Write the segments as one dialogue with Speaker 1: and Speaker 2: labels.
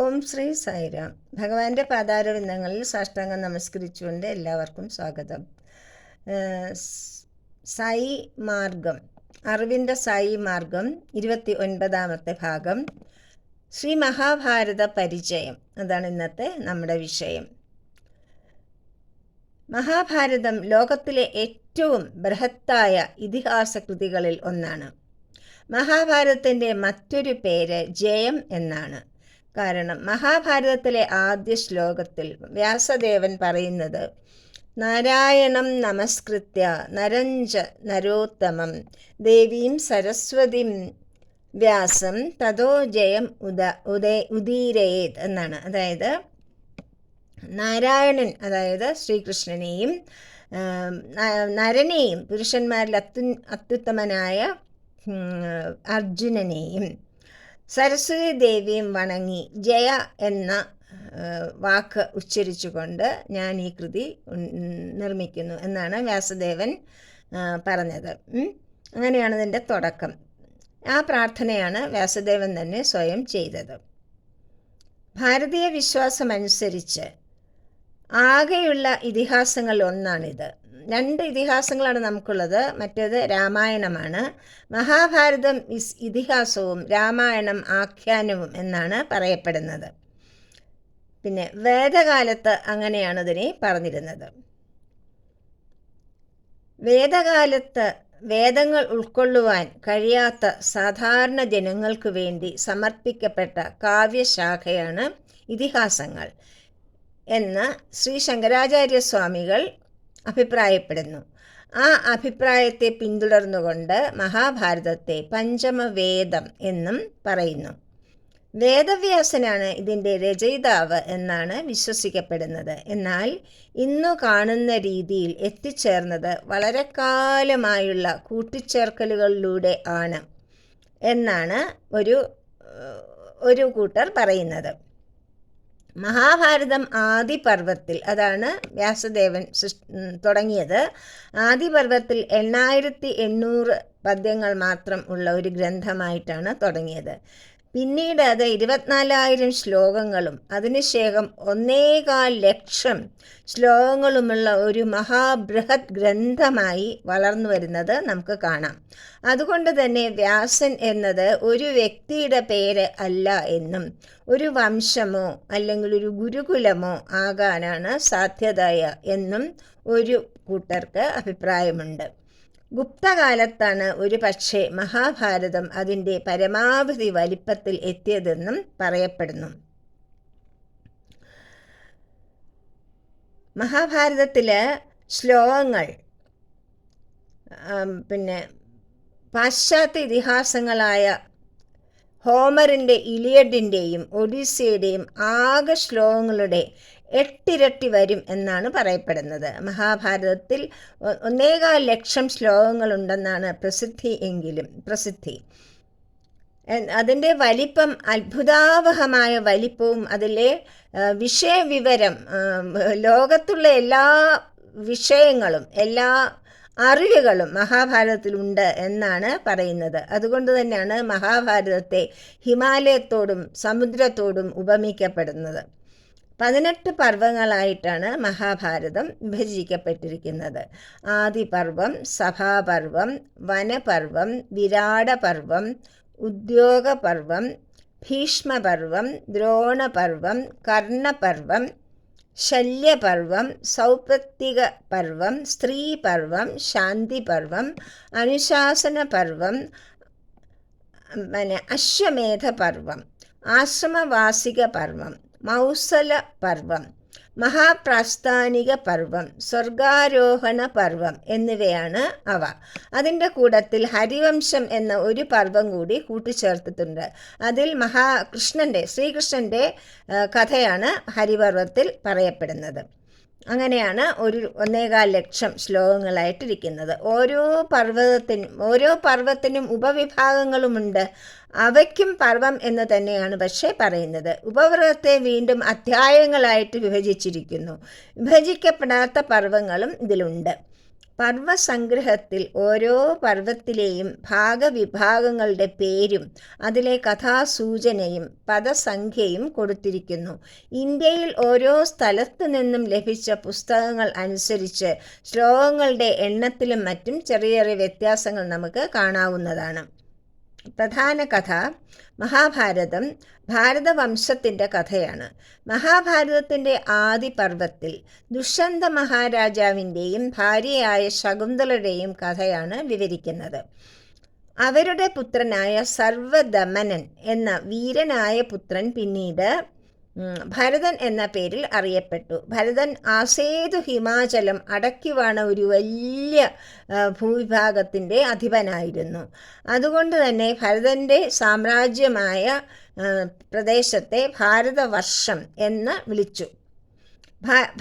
Speaker 1: ഓം ശ്രീ സായിരാം. ഭഗവാന്റെ പാതാരവിന്ദങ്ങളിൽ സാഷ്ടാംഗം നമസ്കരിച്ചുകൊണ്ട് എല്ലാവർക്കും സ്വാഗതം. സായി മാർഗം അറിവിന്റെ സായി മാർഗം ഇരുപത്തി ഒൻപതാമത്തെ ഭാഗം ശ്രീ മഹാഭാരത പരിചയം. അതാണ് ഇന്നത്തെ നമ്മുടെ വിഷയം. മഹാഭാരതം ലോകത്തിലെ ഏറ്റവും ബൃഹത്തായ ഇതിഹാസ കൃതികളിൽ ഒന്നാണ്. മഹാഭാരതത്തിന്റെ മറ്റൊരു പേര് ജയം എന്നാണ്. കാരണം മഹാഭാരതത്തിലെ ആദ്യ ശ്ലോകത്തിൽ വ്യാസദേവൻ പറയുന്നത് നാരായണം നമസ്കൃത്യ നരഞ്ച നരോത്തമം ദേവീം സരസ്വതിം വ്യാസം തതോ ജയം ഉദ ഉദയ ഉദീരയേത് എന്നാണ്. അതായത് നാരായണൻ അതായത് ശ്രീകൃഷ്ണനെയും നരനെയും പുരുഷന്മാരിൽ അത്യു അത്യുത്തമനായ അർജുനനെയും സരസ്വതി ദേവിയും വണങ്ങി. ജയ എന്ന വാക്ക് ഉച്ചരിച്ചുകൊണ്ട് ഞാൻ ഈ കൃതി നിർമ്മിക്കുന്നു എന്നാണ് വ്യാസദേവൻ പറഞ്ഞത്. അങ്ങനെയാണ് ഇതിന്റെ തുടക്കം. ആ പ്രാർത്ഥനയാണ് വ്യാസദേവൻ തന്നെ സ്വയം ചെയ്തത്. ഭാരതീയ വിശ്വാസമനുസരിച്ച് ആകെയുള്ള ഇതിഹാസങ്ങളിൽ ഒന്നാണിത്. രണ്ട് ഇതിഹാസങ്ങളാണ് നമുക്കുള്ളത്. മറ്റേത് രാമായണമാണ്. മഹാഭാരതം ഇസ് ഇതിഹാസവും രാമായണം ആഖ്യാനവും എന്നാണ് പറയപ്പെടുന്നത്. പിന്നെ വേദകാലത്ത് അങ്ങനെയാണ് ഇതിനെ പറഞ്ഞിരുന്നത്. വേദകാലത്ത് വേദങ്ങൾ ഉൾക്കൊള്ളുവാൻ കഴിയാത്ത സാധാരണ ജനങ്ങൾക്ക് വേണ്ടി സമർപ്പിക്കപ്പെട്ട കാവ്യശാഖയാണ് ഇതിഹാസങ്ങൾ എന്ന് ശ്രീ ശങ്കരാചാര്യ സ്വാമികൾ അഭിപ്രായപ്പെടുന്നു. ആ അഭിപ്രായത്തെ പിന്തുടർന്നുകൊണ്ട് മഹാഭാരതത്തെ പഞ്ചമവേദം എന്നും പറയുന്നു. വേദവ്യാസനാണ് ഇതിന്റെ രചയിതാവ് എന്നാണ് വിശ്വസിക്കപ്പെടുന്നത്. എന്നാൽ ഇന്നു കാണുന്ന രീതിയിൽ എത്തിച്ചേർന്നത് വളരെ കാലമായുള്ള കൂട്ടിച്ചേർക്കലുകളിലൂടെ ആണ് എന്നാണ് ഒരു ഒരു കൂട്ടർ പറയുന്നത്. മഹാഭാരതം ആദിപർവത്തിൽ അതാണ് വ്യാസദേവൻ തുടങ്ങിയത്. ആദിപർവത്തിൽ എണ്ണായിരത്തി എണ്ണൂറ് പദ്യങ്ങൾ മാത്രം ഉള്ള ഒരു ഗ്രന്ഥമായിട്ടാണ് തുടങ്ങിയത്. പിന്നീട് അത് ഇരുപത്തിനാലായിരം ശ്ലോകങ്ങളും അതിനുശേഷം ഒന്നേകാൽ ലക്ഷം ശ്ലോകങ്ങളുമുള്ള ഒരു മഹാബൃഹത് ഗ്രന്ഥമായി വളർന്നു വരുന്നത് നമുക്ക് കാണാം. അതുകൊണ്ട് തന്നെ വ്യാസൻ എന്നത് ഒരു വ്യക്തിയുടെ പേര് അല്ല എന്നും ഒരു വംശമോ അല്ലെങ്കിൽ ഒരു ഗുരുകുലമോ ആകാനാണ് സാധ്യതയ എന്നും ഒരു കൂട്ടർക്ക് അഭിപ്രായമുണ്ട്. ഗുപ്തകാലത്താണ് ഒരു പക്ഷേ മഹാഭാരതം അതിന്റെ പരമാവധി വലിപ്പത്തിൽ എത്തിയതെന്നും പറയപ്പെടുന്നു. മഹാഭാരതത്തിലെ ശ്ലോകങ്ങൾ പിന്നെ പാശ്ചാത്യ ഇതിഹാസങ്ങളായ ഹോമറിന്റെ ഇലിയഡിന്റെയും ഒഡീസിയുടെയും ആകെ ശ്ലോകങ്ങളുടെ എട്ടിരട്ടി വരും എന്നാണ് പറയപ്പെടുന്നത്. മഹാഭാരതത്തിൽ ഒന്നേകാൽ ലക്ഷം ശ്ലോകങ്ങളുണ്ടെന്നാണ് പ്രസിദ്ധി എങ്കിലും പ്രസിദ്ധി. അതിന്റെ വലിപ്പം അത്ഭുതാവഹമായ വലിപ്പവും അതിലെ വിഷയവിവരം ലോകത്തുള്ള എല്ലാ വിഷയങ്ങളും എല്ലാ അറിവുകളും മഹാഭാരതത്തിലുണ്ട് എന്നാണ് പറയുന്നത്. അതുകൊണ്ട് തന്നെയാണ് മഹാഭാരതത്തെ ഹിമാലയത്തോടും സമുദ്രത്തോടും ഉപമിക്കപ്പെടുന്നത്. പതിനെട്ട് പർവങ്ങളായിട്ടാണ് മഹാഭാരതം വിഭജിക്കപ്പെട്ടിരിക്കുന്നത്. ആദിപർവം സഭാപർവം വനപർവം വിരാടപർവം ഉദ്യോഗപർവം ഭീഷ്മപർവം ദ്രോണപർവം കർണപർവം ശല്യപർവം സൗപ്രത്തിക പർവം സ്ത്രീപർവം ശാന്തിപർവം അനുശാസനപർവം പിന്നെ അശ്വമേധപർവം ആശ്രമവാസിക പർവം മൗസല പർവം മഹാപ്രാസ്ഥാനിക പർവം സ്വർഗാരോഹണ പർവം എന്നിവയാണ് അവ. അതിന്റെ കൂടത്തിൽ ഹരിവംശം എന്ന ഒരു പർവം കൂടി കൂട്ടിച്ചേർത്തിട്ടുണ്ട്. അതിൽ മഹാകൃഷ്ണന്റെ ശ്രീകൃഷ്ണന്റെ കഥയാണ് ഹരിപർവത്തിൽ പറയപ്പെടുന്നത്. അങ്ങനെയാണ് ഒരു ഒന്നേകാൽ ലക്ഷം ശ്ലോകങ്ങളായിട്ടിരിക്കുന്നത്. ഓരോ പർവതത്തിനും ഓരോ പർവത്തിനും ഉപവിഭാഗങ്ങളുമുണ്ട്. അവയ്ക്കും പർവം എന്ന് തന്നെയാണ് പക്ഷേ പറയുന്നത്. ഉപപർവത്തെ വീണ്ടും അധ്യായങ്ങളായിട്ട് വിഭജിച്ചിരിക്കുന്നു. വിഭജിക്കപ്പെടാത്ത പർവങ്ങളും ഇതിലുണ്ട്. പർവസംഗ്രഹത്തിൽ ഓരോ പർവത്തിലെയും ഭാഗവിഭാഗങ്ങളുടെ പേരും അതിലെ കഥാസൂചനയും പദസംഖ്യയും കൊടുത്തിരിക്കുന്നു. ഇന്ത്യയിൽ ഓരോ സ്ഥലത്തു നിന്നും ലഭിച്ച പുസ്തകങ്ങൾ അനുസരിച്ച് ശ്ലോകങ്ങളുടെ എണ്ണത്തിലും മറ്റും ചെറിയ ചെറിയ വ്യത്യാസങ്ങൾ നമുക്ക് കാണാവുന്നതാണ്. പ്രധാന കഥ മഹാഭാരതം ഭാരതവംശത്തിന്റെ കഥയാണ്. മഹാഭാരതത്തിന്റെ ആദി പർവത്തിൽ ദുഷ്യന്ത മഹാരാജാവിന്റെയും ഭാര്യയായ ശകുന്തളയുടെയും കഥയാണ് വിവരിക്കുന്നത്. അവരുടെ പുത്രനായ സർവദമനൻ എന്ന വീരനായ പുത്രൻ പിന്നീട് ഭരതൻ എന്ന പേരിൽ അറിയപ്പെട്ടു. ഭരതൻ ആസേതു ഹിമാചലം അടക്കിവാണ ഒരു വലിയ ഭൂവിഭാഗത്തിന്റെ അധിപനായിരുന്നു. അതുകൊണ്ട് തന്നെ ഭരതന്റെ സാമ്രാജ്യമായ പ്രദേശത്തെ ഭാരതവർഷം എന്ന് വിളിച്ചു.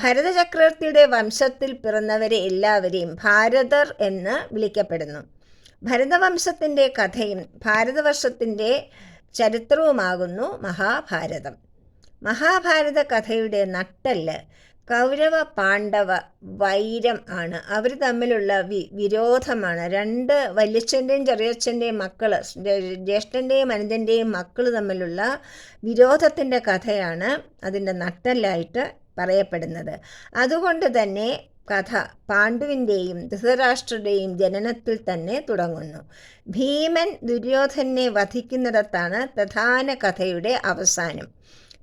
Speaker 1: ഭരത ചക്രവർത്തിയുടെ വംശത്തിൽ പിറന്നവരെ എല്ലാവരെയും ഭാരതർ എന്ന് വിളിക്കപ്പെടുന്നു. ഭരതവംശത്തിന്റെ കഥയും ഭാരതവർഷത്തിന്റെ ചരിത്രവുമാകുന്നു മഹാഭാരതം. മഹാഭാരത കഥയുടെ നട്ടൽ കൗരവ പാണ്ഡവ വൈരം ആണ്. അവർ തമ്മിലുള്ള വി വിരോധമാണ്. രണ്ട് വല്യച്ഛന്റെയും ചെറിയച്ഛന്റെയും മക്കൾ ജ്യേഷ്ഠന്റെയും അനുജന്റെയും മക്കൾ തമ്മിലുള്ള വിരോധത്തിന്റെ കഥയാണ് അതിന്റെ നട്ടലായിട്ട് പറയപ്പെടുന്നത്. അതുകൊണ്ട് തന്നെ കഥ പാണ്ഡുവിന്റെയും ധൃതരാഷ്ട്രയുടെയും ജനനത്തിൽ തന്നെ തുടങ്ങുന്നു. ഭീമൻ ദുര്യോധനെ വധിക്കുന്നിടത്താണ് പ്രധാന കഥയുടെ അവസാനം.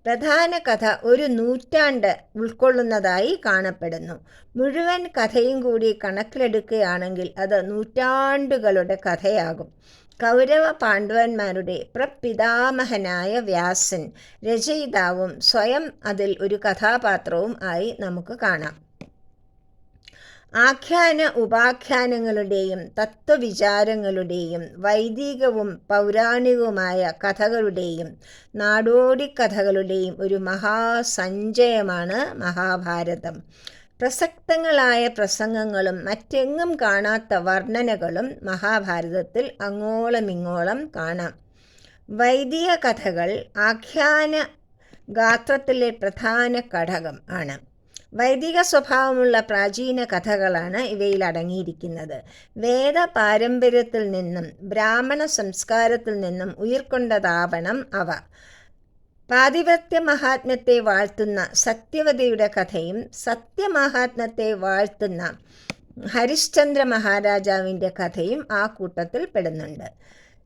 Speaker 1: പ്രധാന കഥ ഒരു നൂറ്റാണ്ട് ഉൾക്കൊള്ളുന്നതായി കാണപ്പെടുന്നു. മുഴുവൻ കഥയും കൂടി കണക്കിലെടുക്കുകയാണെങ്കിൽ അത് നൂറ്റാണ്ടുകളുടെ കഥയാകും. കൗരവ പാണ്ഡവന്മാരുടെ പ്രപിതാമഹനായ വ്യാസൻ രചയിതാവും സ്വയം അതിൽ ഒരു കഥാപാത്രവും ആയി നമുക്ക് കാണാം. ആഖ്യാന ഉപാഖ്യാനങ്ങളുടെയും തത്വവിചാരങ്ങളുടെയും വൈദികവും പൗരാണികവുമായ കഥകളുടെയും നാടോടിക്കഥകളുടെയും ഒരു മഹാസഞ്ചയമാണ് മഹാഭാരതം. പ്രസക്തങ്ങളായ പ്രസംഗങ്ങളും മറ്റെങ്ങും കാണാത്ത വർണനകളും മഹാഭാരതത്തിൽ അങ്ങോളമിങ്ങോളം കാണാം. വൈദിക കഥകൾ ആഖ്യാന ഗാത്രത്തിലെ പ്രധാന ഘടകം ആണ്. വൈദിക സ്വഭാവമുള്ള പ്രാചീന കഥകളാണ് ഇവയിൽ അടങ്ങിയിരിക്കുന്നത് വേദ പാരമ്പര്യത്തിൽ നിന്നും ബ്രാഹ്മണ സംസ്കാരത്തിൽ നിന്നും ഉയർക്കൊണ്ടതാവണം അവ. പാതിവത്യ മഹാത്മ്യത്തെ വാഴ്ത്തുന്ന സത്യവതിയുടെ കഥയും സത്യമഹാത്മ്യത്തെ വാഴ്ത്തുന്ന ഹരിശ്ചന്ദ്ര മഹാരാജാവിന്റെ കഥയും ആ കൂട്ടത്തിൽ പെടുന്നുണ്ട്.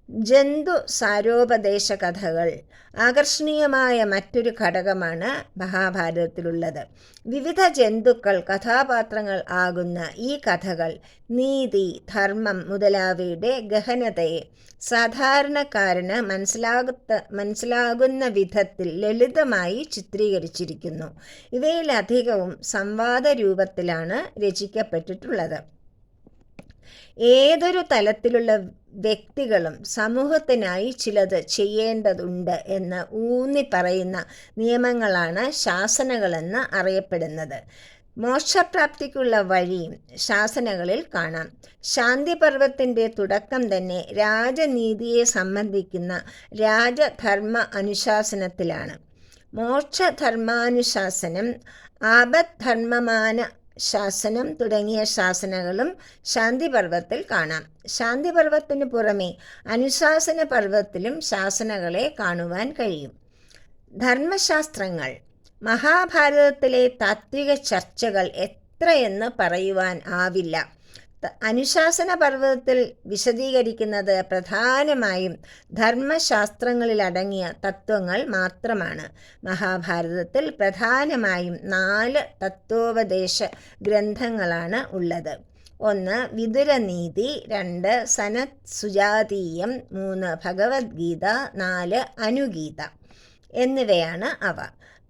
Speaker 1: ജന്തു സാരോപദേശ കഥകൾ ആകർഷണീയമായ മറ്റൊരു ഘടകമാണ് മഹാഭാരതത്തിലുള്ളത്. വിവിധ ജന്തുക്കൾ കഥാപാത്രങ്ങൾ ആകുന്ന ഈ കഥകൾ നീതി ധർമ്മം മുതലാവയുടെ ഗഹനതയെ സാധാരണക്കാരന് മനസ്സിലാകത്ത മനസ്സിലാകുന്ന വിധത്തിൽ ലളിതമായി ചിത്രീകരിച്ചിരിക്കുന്നു. ഇവയിലധികവും സംവാദ രൂപത്തിലാണ് രചിക്കപ്പെട്ടിട്ടുള്ളത്. ഏതൊരു തലത്തിലുള്ള വ്യക്തികളും സമൂഹത്തിനായി ചിലത് ചെയ്യേണ്ടതുണ്ട് എന്ന് ഊന്നി പറയുന്ന നിയമങ്ങളാണ് ശാസനകളെന്ന് അറിയപ്പെടുന്നത്. മോക്ഷപ്രാപ്തിക്കുള്ള വഴിയും ശാസനകളിൽ കാണാം. ശാന്തിപർവത്തിന്റെ തുടക്കം തന്നെ രാജനീതിയെ സംബന്ധിക്കുന്ന രാജധർമ്മ അനുശാസനത്തിലാണ്. മോക്ഷധർമാനുശാസനം ആപദ്ധർമ്മമാന ശാസനം തുടങ്ങിയ ശാസനകളും ശാന്തിപർവത്തിൽ കാണാം. ശാന്തി ശാന്തിപർവത്തിന് പുറമെ അനുശാസന പർവത്തിലും ശാസനകളെ കാണുവാൻ കഴിയും. ധർമ്മശാസ്ത്രങ്ങൾ മഹാഭാരതത്തിലെ താത്വിക ചർച്ചകൾ എത്രയെന്ന് പറയുവാൻ ആവില്ല. അനുശാസന പർവതത്തിൽ വിശദീകരിക്കുന്നത് പ്രധാനമായും ധർമ്മശാസ്ത്രങ്ങളിലടങ്ങിയ തത്വങ്ങൾ മാത്രമാണ്. മഹാഭാരതത്തിൽ പ്രധാനമായും നാല് തത്വോപദേശ ഗ്രന്ഥങ്ങളാണ് ഉള്ളത്. ഒന്ന് വിതുരനീതി. രണ്ട് സനത് സുജാതീയം മൂന്ന് ഭഗവത്ഗീത. നാല് അനുഗീത. എന്നിവയാണ് അവ.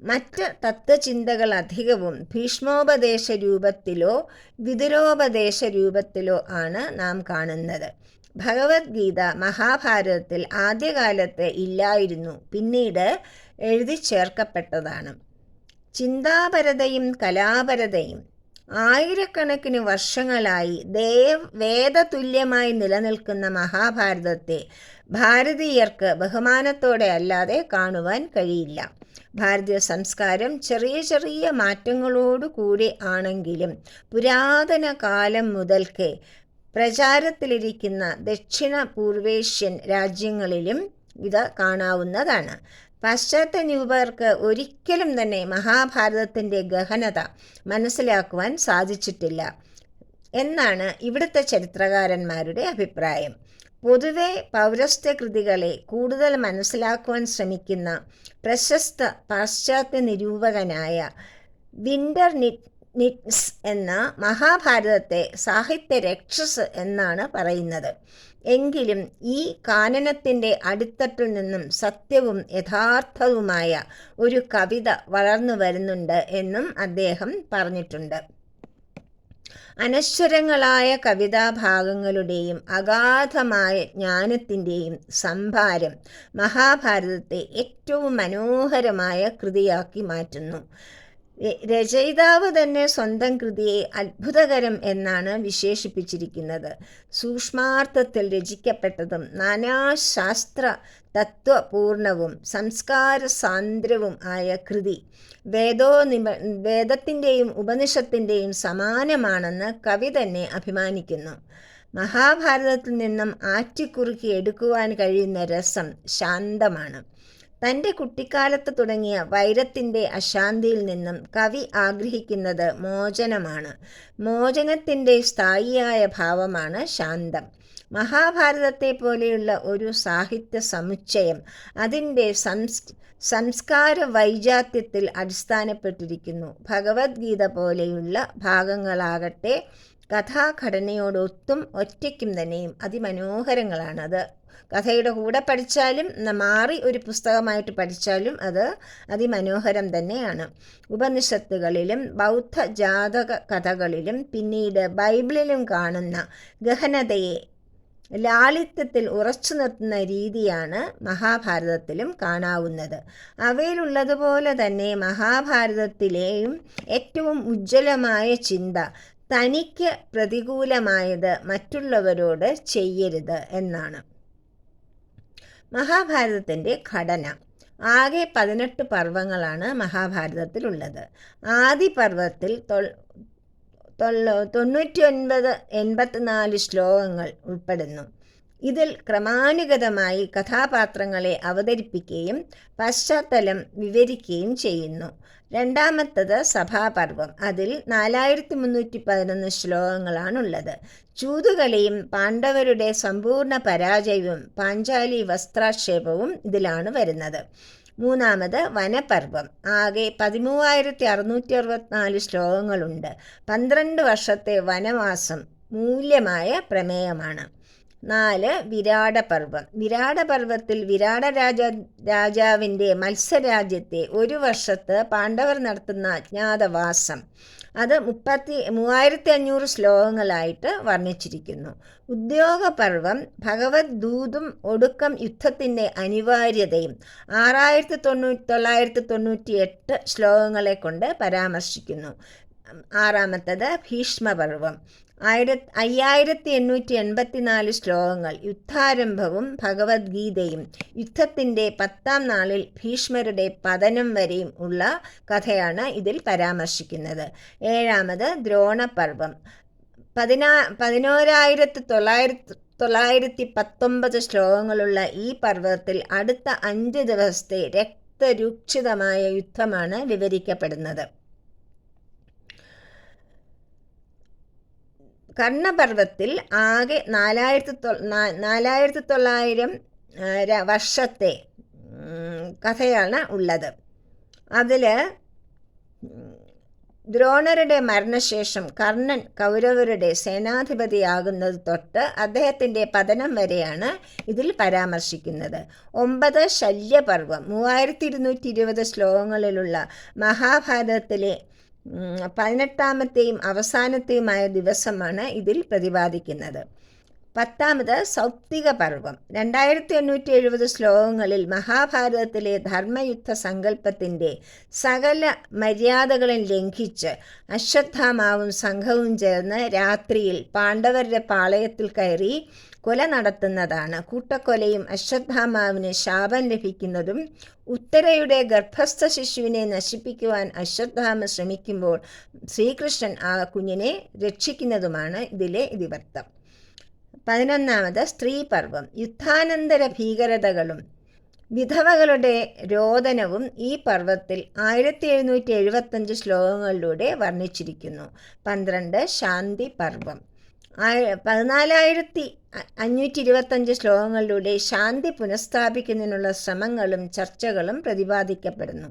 Speaker 1: മറ്റ് തത്വചിന്തകൾ അധികവും ഭീഷ്മോപദേശ രൂപത്തിലോ വിതുരോപദേശ രൂപത്തിലോ ആണ് നാം കാണുന്നത്. ഭഗവത്ഗീത മഹാഭാരതത്തിൽ ആദ്യകാലത്ത് ഇല്ലായിരുന്നു പിന്നീട് എഴുതി ചേർക്കപ്പെട്ടതാണ്. ചിന്താപരതയും കലാപരതയും ആയിരക്കണക്കിന് വർഷങ്ങളായി ദേവ് വേദതുല്യമായി നിലനിൽക്കുന്ന മഹാഭാരതത്തെ ഭാരതീയർക്ക് ബഹുമാനത്തോടെ അല്ലാതെ കാണുവാൻ കഴിയില്ല. ഭാരതീയ സംസ്കാരം ചെറിയ ചെറിയ മാറ്റങ്ങളോടുകൂടി ആണെങ്കിലും പുരാതന കാലം മുതൽക്കേ പ്രചാരത്തിലിരിക്കുന്ന ദക്ഷിണ പൂർവേഷ്യൻ രാജ്യങ്ങളിലും ഇത് കാണാവുന്നതാണ്. പാശ്ചാത്യ നിരൂപകർക്ക് ഒരിക്കലും തന്നെ മഹാഭാരതത്തിന്റെ ഗഹനത മനസ്സിലാക്കുവാൻ സാധിച്ചിട്ടില്ല എന്നാണ് ഇവിടുത്തെ ചരിത്രകാരന്മാരുടെ അഭിപ്രായം. പൊതുവെ പൗരസ്ത്യ കൃതികളെ കൂടുതൽ മനസ്സിലാക്കുവാൻ ശ്രമിക്കുന്ന പ്രശസ്ത പാശ്ചാത്യ നിരൂപകനായ വിന്റർ നിറ്റ്സ് എന്ന മഹാഭാരതത്തെ സാഹിത്യ രക്ഷസ് എന്നാണ് പറയുന്നത്. എങ്കിലും ഈ കാനനത്തിന്റെ അടിത്തട്ടിൽ നിന്നും സത്യവും യഥാർത്ഥവുമായ ഒരു കവിത വളർന്നു വരുന്നുണ്ട് എന്നും അദ്ദേഹം പറഞ്ഞിട്ടുണ്ട്. അനശ്വരങ്ങളായ കവിതാഭാഗങ്ങളുടെയും അഗാധമായ ജ്ഞാനത്തിന്റെയും സംഭാരം മഹാഭാരതത്തെ ഏറ്റവും മനോഹരമായ കൃതിയാക്കി മാറ്റുന്നു. രചയിതാവ് തന്നെ സ്വന്തം കൃതിയെ അത്ഭുതകരം എന്നാണ് വിശേഷിപ്പിച്ചിരിക്കുന്നത്. സൂക്ഷ്മാർത്ഥത്തിൽ രചിക്കപ്പെട്ടതും നാനാശാസ്ത്ര തത്വപൂർണവും സംസ്കാര സാന്ദ്രവും ആയ കൃതി വേദോ നിമ വേദത്തിന്റെയും ഉപനിഷത്തിന്റെയും സമാനമാണെന്ന് കവി തന്നെ അഭിമാനിക്കുന്നു. മഹാഭാരതത്തിൽ നിന്നും ആറ്റിക്കുറുക്കി എടുക്കുവാൻ കഴിയുന്ന രസം ശാന്തമാണ്. തന്റെ കുട്ടിക്കാലത്ത് തുടങ്ങിയ വൈരത്തിന്റെ അശാന്തിയിൽ നിന്നും കവി ആഗ്രഹിക്കുന്നത് മോചനമാണ്. മോചനത്തിന്റെ സ്ഥായിയായ ഭാവമാണ് ശാന്തം. മഹാഭാരതത്തെ പോലെയുള്ള ഒരു സാഹിത്യ സമുച്ചയം അതിന്റെ സംസ് സംസ്കാര വൈജാത്യത്തിൽ അടിസ്ഥാനപ്പെട്ടിരിക്കുന്നു. ഭഗവത്ഗീത പോലെയുള്ള ഭാഗങ്ങളാകട്ടെ കഥാഘടനയോടൊത്തും ഒറ്റയ്ക്കും തന്നെയും അതിമനോഹരങ്ങളാണത്. അത് കഥയുടെ കൂടെ പഠിച്ചാലും മാറി ഒരു പുസ്തകമായിട്ട് പഠിച്ചാലും അത് അതിമനോഹരം തന്നെയാണ്. ഉപനിഷത്തുകളിലും ബൗദ്ധ ജാതക കഥകളിലും പിന്നീട് ബൈബിളിലും കാണുന്ന ഗഹനതയെ ലാളിത്യത്തിൽ ഉറച്ചു നിർത്തുന്ന രീതിയാണ് മഹാഭാരതത്തിലും കാണാവുന്നത്. അവയിലുള്ളതുപോലെ തന്നെ മഹാഭാരതത്തിലെയും ഏറ്റവും ഉജ്ജ്വലമായ ചിന്ത തനിക്ക് പ്രതികൂലമായത് മറ്റുള്ളവരോട് ചെയ്യരുത് എന്നാണ്. മഹാഭാരതത്തിന്റെ ഘടന. ആകെ പതിനെട്ട് പർവങ്ങളാണ് മഹാഭാരതത്തിലുള്ളത്. ആദി പർവത്തിൽ തൊണ്ണൂറ്റി ഒൻപത് എൺപത്തിനാല് ശ്ലോകങ്ങൾ ഉൾപ്പെടുന്നു. ഇതിൽ ക്രമാനുഗതമായി കഥാപാത്രങ്ങളെ അവതരിപ്പിക്കുകയും പശ്ചാത്തലം വിവരിക്കുകയും ചെയ്യുന്നു. രണ്ടാമത്തത് സഭാപർവം. അതിൽ നാലായിരത്തി മുന്നൂറ്റി പതിനൊന്ന് ശ്ലോകങ്ങളാണുള്ളത്. ചൂതുകളിയും പാണ്ഡവരുടെ സമ്പൂർണ പരാജയവും പാഞ്ചാലി വസ്ത്രാക്ഷേപവും ഇതിലാണ് വരുന്നത്. മൂന്നാമത് വനപർവം. ആകെ പതിമൂവായിരത്തി അറുന്നൂറ്റി അറുപത്തിനാല് ശ്ലോകങ്ങളുണ്ട്. പന്ത്രണ്ട് വർഷത്തെ വനവാസം മൂല്യമായ പ്രമേയമാണ്. നാല് വിരാടപർവം വിരാടപർവത്തിൽ വിരാട രാജ രാജാവിന്റെ മത്സ്യരാജ്യത്തെ ഒരു വർഷത്ത് പാണ്ഡവർ നടത്തുന്ന അജ്ഞാതവാസം. അത് മുപ്പത്തി മൂവായിരത്തി അഞ്ഞൂറ് ശ്ലോകങ്ങളായിട്ട് വർണിച്ചിരിക്കുന്നു. ഉദ്യോഗപർവം ഭഗവത് ദൂതും ഒടുക്കം യുദ്ധത്തിന്റെ അനിവാര്യതയും ആറായിരത്തി തൊണ്ണൂറ്റി തൊള്ളായിരത്തി തൊണ്ണൂറ്റി എട്ട് ശ്ലോകങ്ങളെ കൊണ്ട് പരാമർശിക്കുന്നു. ആറാമത്തത് ഭീഷ്മപർവം ആയിര അയ്യായിരത്തി എണ്ണൂറ്റി എൺപത്തിനാല് ശ്ലോകങ്ങൾ. യുദ്ധാരംഭവും ഭഗവത്ഗീതയും. യുദ്ധത്തിന്റെ പത്താം നാളിൽ ഭീഷ്മരുടെ പതനം വരെയും ഉള്ള കഥയാണ് ഇതിൽ പരാമർശിക്കുന്നത്. ഏഴാമത് ദ്രോണപർവം. പതിനാ പതിനോരായിരത്തി തൊള്ളായിരത്തി തൊള്ളായിരത്തി പത്തൊമ്പത് ശ്ലോകങ്ങളുള്ള ഈ പർവതത്തിൽ അടുത്ത അഞ്ച് ദിവസത്തെ രക്തരൂക്ഷിതമായ യുദ്ധമാണ് വിവരിക്കപ്പെടുന്നത്. കർണപർവത്തിൽ ആകെ നാലായിരത്തി തൊ നാലായിരത്തി തൊള്ളായിരം വർഷത്തെ കഥയാണ് ഉള്ളത്. അതിൽ ദ്രോണരുടെ മരണശേഷം കർണൻ കൗരവരുടെ സേനാധിപതിയാകുന്നത് തൊട്ട് അദ്ദേഹത്തിന്റെ പതനം വരെയാണ് ഇതിൽ പരാമർശിക്കുന്നത്. ഒമ്പത് ശല്യപർവം മൂവായിരത്തി ഇരുന്നൂറ്റി ഇരുപത് ശ്ലോകങ്ങളിലുള്ള മഹാഭാരതത്തിലെ പതിനെട്ടാമത്തെയും അവസാനത്തെയുമായ ദിവസമാണ് ഇതിൽ പ്രതിപാദിക്കുന്നത്. പത്താമത് സൗപ്തിക പർവം രണ്ടായിരത്തി എണ്ണൂറ്റി എഴുപത് ശ്ലോകങ്ങളിൽ മഹാഭാരതത്തിലെ ധർമ്മയുദ്ധ സങ്കല്പത്തിന്റെ സകല മര്യാദകളും ലംഘിച്ച് അശ്വത്ഥാമാവും സംഘവും ചേർന്ന് രാത്രിയിൽ പാണ്ഡവരുടെ പാളയത്തിൽ കയറി കൊല നടത്തുന്നതാണ്. കൂട്ടക്കൊലയും അശ്വത്ഥാമാവിന് ശാപം ലഭിക്കുന്നതും ഉത്തരയുടെ ഗർഭസ്ഥ ശിശുവിനെ നശിപ്പിക്കുവാൻ അശ്വത്ഥാമ ശ്രമിക്കുമ്പോൾ ശ്രീകൃഷ്ണൻ ആ കുഞ്ഞിനെ രക്ഷിക്കുന്നതുമാണ് ഇതിലെ ഇതിവൃത്തം പതിനൊന്നാമത് സ്ത്രീപർവം യുദ്ധാനന്തര ഭീകരതകളും വിധവകളുടെ രോദനവും ഈ പർവത്തിൽ ആയിരത്തി എഴുന്നൂറ്റി എഴുപത്തഞ്ച് ശ്ലോകങ്ങളിലൂടെ വർണിച്ചിരിക്കുന്നു. പന്ത്രണ്ട് ശാന്തി പർവം പതിനാലായിരത്തി അഞ്ഞൂറ്റി ഇരുപത്തഞ്ച് ശ്ലോകങ്ങളിലൂടെ ശാന്തി പുനഃസ്ഥാപിക്കുന്നതിനുള്ള ശ്രമങ്ങളും ചർച്ചകളും പ്രതിപാദിക്കപ്പെടുന്നു.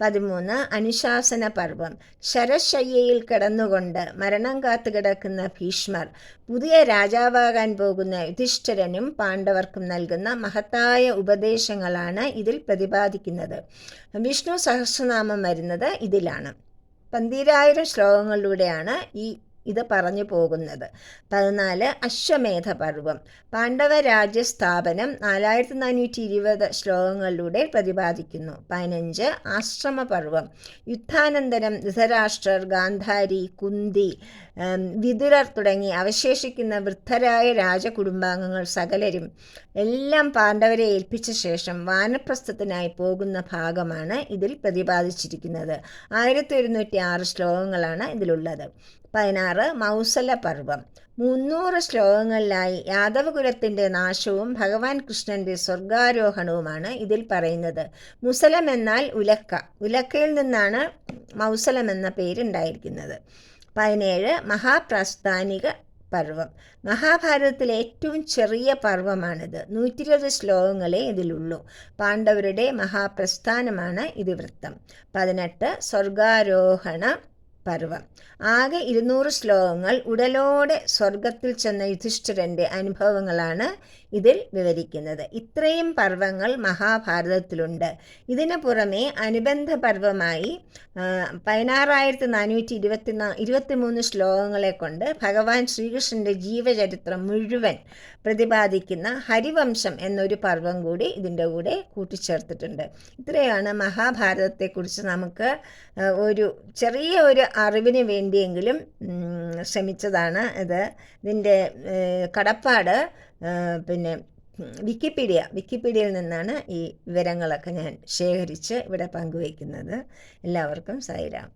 Speaker 1: പതിമൂന്ന് അനുശാസന പർവം. ശരശയ്യയിൽ കിടന്നുകൊണ്ട് മരണം കാത്തു കിടക്കുന്ന ഭീഷ്മർ പുതിയ രാജാവാകാൻ പോകുന്ന യുധിഷ്ഠിരനും പാണ്ഡവർക്കും നൽകുന്ന മഹത്തായ ഉപദേശങ്ങളാണ് ഇതിൽ പ്രതിപാദിക്കുന്നത്. വിഷ്ണു സഹസ്രനാമം വരുന്നത് ഇതിലാണ്. പന്തിരായിരം ശ്ലോകങ്ങളിലൂടെയാണ് ഈ ഇത് പറഞ്ഞു പോകുന്നത്. പതിനാല് അശ്വമേധ പർവം പാണ്ഡവ രാജ്യസ്ഥാപനം നാലായിരത്തി നാനൂറ്റി ഇരുപത് ശ്ലോകങ്ങളിലൂടെ പ്രതിപാദിക്കുന്നു. പതിനഞ്ച് ആശ്രമ പർവം യുദ്ധാനന്തരം ധൃതരാഷ്ട്രർ ഗാന്ധാരി കുന്തി വിതുരർ തുടങ്ങി അവശേഷിക്കുന്ന വൃദ്ധരായ രാജകുടുംബാംഗങ്ങൾ സകലരും എല്ലാം പാണ്ഡവരെ ഏൽപ്പിച്ച ശേഷം വാനപ്രസ്ഥത്തിനായി പോകുന്ന ഭാഗമാണ് ഇതിൽ പ്രതിപാദിച്ചിരിക്കുന്നത്. ആയിരത്തി ഒരുന്നൂറ്റി ആറ് ശ്ലോകങ്ങളാണ് ഇതിലുള്ളത്. പതിനാറ് മൗസല പർവം മുന്നൂറ് ശ്ലോകങ്ങളിലായി യാദവകുലത്തിന്റെ നാശവും ഭഗവാൻ കൃഷ്ണന്റെ സ്വർഗാരോഹണവുമാണ് ഇതിൽ പറയുന്നത്. മുസലം എന്നാൽ ഉലക്ക. ഉലക്കയിൽ നിന്നാണ് മൗസലം എന്ന പേരുണ്ടായിരിക്കുന്നത്. പതിനേഴ് മഹാപ്രസ്ഥാനിക പർവം മഹാഭാരതത്തിലെ ഏറ്റവും ചെറിയ പർവമാണിത് നൂറ്റി ഇരുപത് ശ്ലോകങ്ങളെ ഇതിലുള്ളൂ. പാണ്ഡവരുടെ മഹാപ്രസ്ഥാനമാണ് ഇതിവൃത്തം. പതിനെട്ട് സ്വർഗാരോഹണ പർവം ആകെ ഇരുന്നൂറ് ശ്ലോകങ്ങൾ ഉടലോടെ സ്വർഗത്തിൽ ചെന്ന യുധിഷ്ഠിരന്റെ അനുഭവങ്ങളാണ് ഇതിൽ വിവരിക്കുന്നത്. ഇത്രയും പർവങ്ങൾ മഹാഭാരതത്തിലുണ്ട്. ഇതിനു പുറമെ അനുബന്ധ പർവമായി പതിനാറായിരത്തി നാനൂറ്റി ഇരുപത്തി ഇരുപത്തി മൂന്ന് ശ്ലോകങ്ങളെ കൊണ്ട് ഭഗവാൻ ശ്രീകൃഷ്ണന്റെ ജീവചരിത്രം മുഴുവൻ പ്രതിപാദിക്കുന്ന ഹരിവംശം എന്നൊരു പർവം കൂടി ഇതിന്റെ കൂടെ കൂട്ടിച്ചേർത്തിട്ടുണ്ട്. ഇത്രയാണ് മഹാഭാരതത്തെക്കുറിച്ച് നമുക്ക് ഒരു ചെറിയ ഒരു അറിവിന് വേണ്ടിയെങ്കിലും ശ്രമിച്ചതാണ് ഇത്. ഇതിന്റെ കടപ്പാട് പിന്നെ വിക്കിപീഡിയ വിക്കിപീഡിയയിൽ നിന്നാണ് ഈ വിവരങ്ങളൊക്കെ ഞാൻ ശേഖരിച്ച് ഇവിടെ പങ്കുവയ്ക്കുന്നത്. എല്ലാവർക്കും സൈറാം